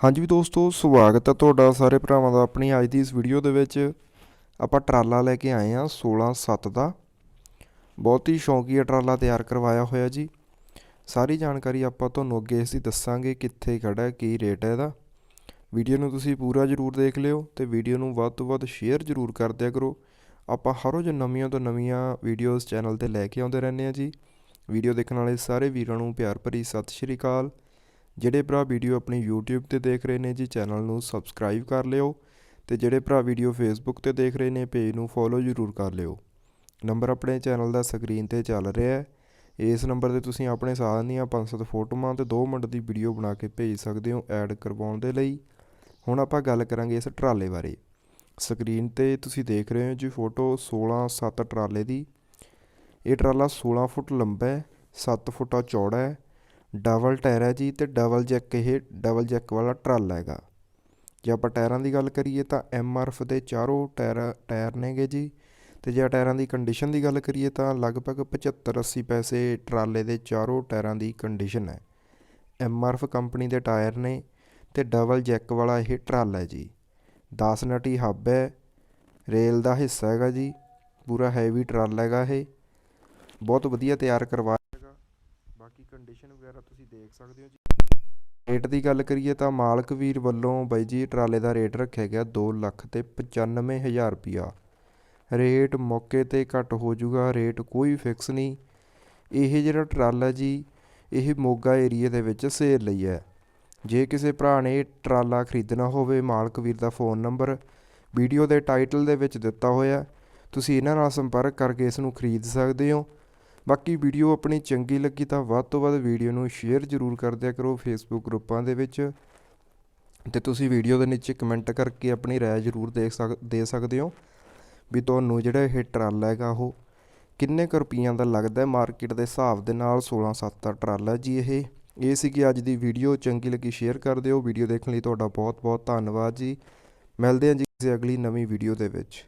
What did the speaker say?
ਹਾਂਜੀ ਵੀ ਦੋਸਤੋ, ਸਵਾਗਤ ਹੈ ਤੁਹਾਡਾ ਸਾਰੇ ਭਰਾਵਾਂ ਦਾ ਆਪਣੀ ਅੱਜ ਦੀ ਇਸ ਵੀਡੀਓ ਦੇ ਵਿੱਚ। ਆਪਾਂ ਟਰਾਲਾ ਲੈ ਕੇ ਆਏ ਹਾਂ 16-7 ਦਾ। ਬਹੁਤ ਹੀ ਸ਼ੌਂਕੀਆ ਟਰਾਲਾ ਤਿਆਰ ਕਰਵਾਇਆ ਹੋਇਆ ਜੀ। ਸਾਰੀ ਜਾਣਕਾਰੀ ਆਪਾਂ ਤੁਹਾਨੂੰ ਅੱਗੇ ਇਸ ਦੀ ਦੱਸਾਂਗੇ ਕਿੱਥੇ ਖੜਾ ਹੈ ਕੀ ਰੇਟ ਹੈ ਇਹਦਾ। ਵੀਡੀਓ ਨੂੰ ਤੁਸੀਂ ਪੂਰਾ ਜ਼ਰੂਰ ਦੇਖ ਲਿਓ ਤੇ ਵੀਡੀਓ ਨੂੰ ਵੱਧ ਤੋਂ ਵੱਧ ਸ਼ੇਅਰ ਜ਼ਰੂਰ ਕਰ ਦਿਆ ਕਰੋ। ਆਪਾਂ ਹਰ ਰੋਜ਼ ਨਵੀਆਂ ਤੋਂ ਨਵੀਆਂ ਵੀਡੀਓਜ਼ ਚੈਨਲ ਤੇ ਲੈ ਕੇ ਆਉਂਦੇ ਰਹਿੰਦੇ ਹਾਂ ਜੀ। ਵੀਡੀਓ ਦੇਖਣ ਵਾਲੇ ਸਾਰੇ ਵੀਰਾਂ ਨੂੰ ਪਿਆਰ ਭਰੀ ਸਤਿ ਸ਼੍ਰੀ ਅਕਾਲ। ਜਿਹੜੇ ਭਰਾ ਵੀਡੀਓ ਆਪਣੀ YouTube ਤੇ ਦੇਖ ਰਹੇ ਨੇ ਜੀ, ਚੈਨਲ ਨੂੰ ਸਬਸਕ੍ਰਾਈਬ ਕਰ ਲਿਓ ਤੇ ਜਿਹੜੇ ਭਰਾ ਵੀਡੀਓ Facebook ਤੇ ਦੇਖ ਰਹੇ ਨੇ ਪੇਜ ਨੂੰ ਫੋਲੋ ਜ਼ਰੂਰ ਕਰ ਲਿਓ। ਨੰਬਰ ਆਪਣੇ ਚੈਨਲ ਦਾ ਸਕਰੀਨ ਤੇ ਚੱਲ ਰਿਹਾ ਹੈ। ਇਸ ਨੰਬਰ ਤੇ ਤੁਸੀਂ ਆਪਣੇ ਸਾਰਿਆਂ ਦੀਆਂ ਪੰਜ ਸੱਤ ਫੋਟੋਆਂ ਤੇ 2 ਮਿੰਟ ਦੀ ਵੀਡੀਓ ਬਣਾ ਕੇ ਭੇਜ ਸਕਦੇ ਹੋ ਐਡ ਕਰਵਾਉਣ ਦੇ ਲਈ। ਹੁਣ ਆਪਾਂ ਗੱਲ ਕਰਾਂਗੇ ਇਸ ਟਰਾਲੇ ਬਾਰੇ। ਸਕਰੀਨ ਤੇ ਤੁਸੀਂ ਦੇਖ ਰਹੇ ਹੋ ਜੀ ਫੋਟੋ 16 7 ਟਰਾਲੇ ਦੀ। ਇਹ ਟਰਾਲਾ 16 ਫੁੱਟ ਲੰਬਾ ਹੈ 7 ਫੁੱਟਾ ਚੌੜਾ ਹੈ ਡਬਲ ਟਾਇਰ ਹੈ ਜੀ ਤੇ ਡਬਲ ਜੈਕ ਇਹ ਡਬਲ ਜੈਕ ਵਾਲਾ ਟਰਾਲਾ ਹੈਗਾ। ਜੇ ਆਪਾਂ ਟਾਇਰਾਂ ਦੀ ਗੱਲ ਕਰੀਏ ਤਾਂ ਐਫ ਦੇ ਚਾਰੋਂ ਟਾਇਰ ਟਾਇਰ ਨੇਗੇ ਜੀ ਤੇ ਜੇ ਟਾਇਰਾਂ ਦੀ ਕੰਡੀਸ਼ਨ ਦੀ ਗੱਲ ਕਰੀਏ ਤਾਂ ਲਗਭਗ 75 80 ਪੈਸੇ ਟਰਾਲੇ ਦੇ ਚਾਰੋਂ ਟਾਇਰਾਂ ਦੀ ਕੰਡੀਸ਼ਨ ਹੈ। ਐਫ ਕੰਪਨੀ ਦੇ ਟਾਇਰ ਨੇ ਤੇ ਡਬਲ ਜੈਕ ਵਾਲਾ ਇਹ ਟਰਾਲਾ ਹੈ ਜੀ। 10 ਨਟੀ ਹੱਬ ਹੈ, ਰੇਲ ਦਾ ਹਿੱਸਾ ਹੈਗਾ ਜੀ, ਪੂਰਾ ਹੈਵੀ ਟਰਾਲਾ ਹੈਗਾ ਇਹ। ਬਹੁਤ ਵਧੀਆ ਤਿਆਰ ਕਰਵਾ ਬਾਕੀ ਕੰਡੀਸ਼ਨ ਵਗੈਰਾ ਤੁਸੀਂ ਦੇਖ ਸਕਦੇ ਹੋ ਜੀ। ਰੇਟ ਦੀ ਗੱਲ ਕਰੀਏ ਤਾਂ ਮਾਲਕ ਵੀਰ ਵੱਲੋਂ ਬਾਈ ਜੀ ਟਰਾਲੇ ਦਾ ਰੇਟ ਰੱਖਿਆ ਗਿਆ 2 ਲੱਖ ਤੇ 95000 ਰੁਪਿਆ ਰੇਟ ਮੌਕੇ ਤੇ ਘੱਟ ਹੋ ਜਾਊਗਾ ਰੇਟ ਕੋਈ ਫਿਕਸ ਨਹੀਂ। ਇਹ ਜਿਹੜਾ ਟਰਾਲਾ ਜੀ, ਇਹ ਮੋਗਾ ਏਰੀਆ ਦੇ ਵਿੱਚ ਸੇਲ ਲਈ ਹੈ। ਜੇ ਕਿਸੇ ਭਰਾ ਨੇ ਟਰਾਲਾ ਖਰੀਦਣਾ ਹੋਵੇ, ਮਾਲਕ ਵੀਰ ਦਾ ਫੋਨ ਨੰਬਰ ਵੀਡੀਓ ਦੇ ਟਾਈਟਲ ਦੇ ਵਿੱਚ ਦਿੱਤਾ ਹੋਇਆ ਤੁਸੀਂ ਇਹਨਾਂ ਨਾਲ ਸੰਪਰਕ ਕਰਕੇ ਇਸ ਨੂੰ ਖਰੀਦ ਸਕਦੇ ਹੋ। ਬਾਕੀ ਵੀਡੀਓ ਆਪਣੀ ਚੰਗੀ ਲੱਗੀ ਤਾਂ ਵੱਧ ਤੋਂ ਵੱਧ ਵੀਡੀਓ ਨੂੰ ਸ਼ੇਅਰ ਜ਼ਰੂਰ ਕਰ ਦਿਆ ਕਰੋ ਫੇਸਬੁੱਕ ਗਰੁੱਪਾਂ ਦੇ ਵਿੱਚ ਤੇ ਤੁਸੀਂ ਵੀਡੀਓ ਦੇ ਨੀਚੇ ਕਮੈਂਟ ਕਰਕੇ ਆਪਣੀ ਰਾਏ ਜ਼ਰੂਰ ਦੇ ਸਕ, ਦੇ ਸਕਦੇ ਹੋ ਵੀ ਤੁਹਾਨੂੰ ਜਿਹੜਾ ਇਹ ਟਰਾਲਾ ਹੈਗਾ ਉਹ ਕਿੰਨੇ ਕੁ ਰੁਪਈਆਂ ਦਾ ਲੱਗਦਾ ਮਾਰਕੀਟ ਦੇ ਹਿਸਾਬ ਦੇ ਨਾਲ 16 7 ਦਾ ਟਰਾਲਾ ਜੀ ਇਹ। ਇਹ ਸੀਗੀ ਅੱਜ ਦੀ ਵੀਡੀਓ, ਚੰਗੀ ਲੱਗੀ ਸ਼ੇਅਰ ਕਰ ਦਿਓ। ਵੀਡੀਓ ਦੇਖਣ ਲਈ ਤੁਹਾਡਾ ਬਹੁਤ ਬਹੁਤ ਧੰਨਵਾਦ ਜੀ। ਮਿਲਦੇ ਹਾਂ ਜੀ ਕਿਸੇ ਅਗਲੀ ਨਵੀਂ ਵੀਡੀਓ ਦੇ ਵਿੱਚ।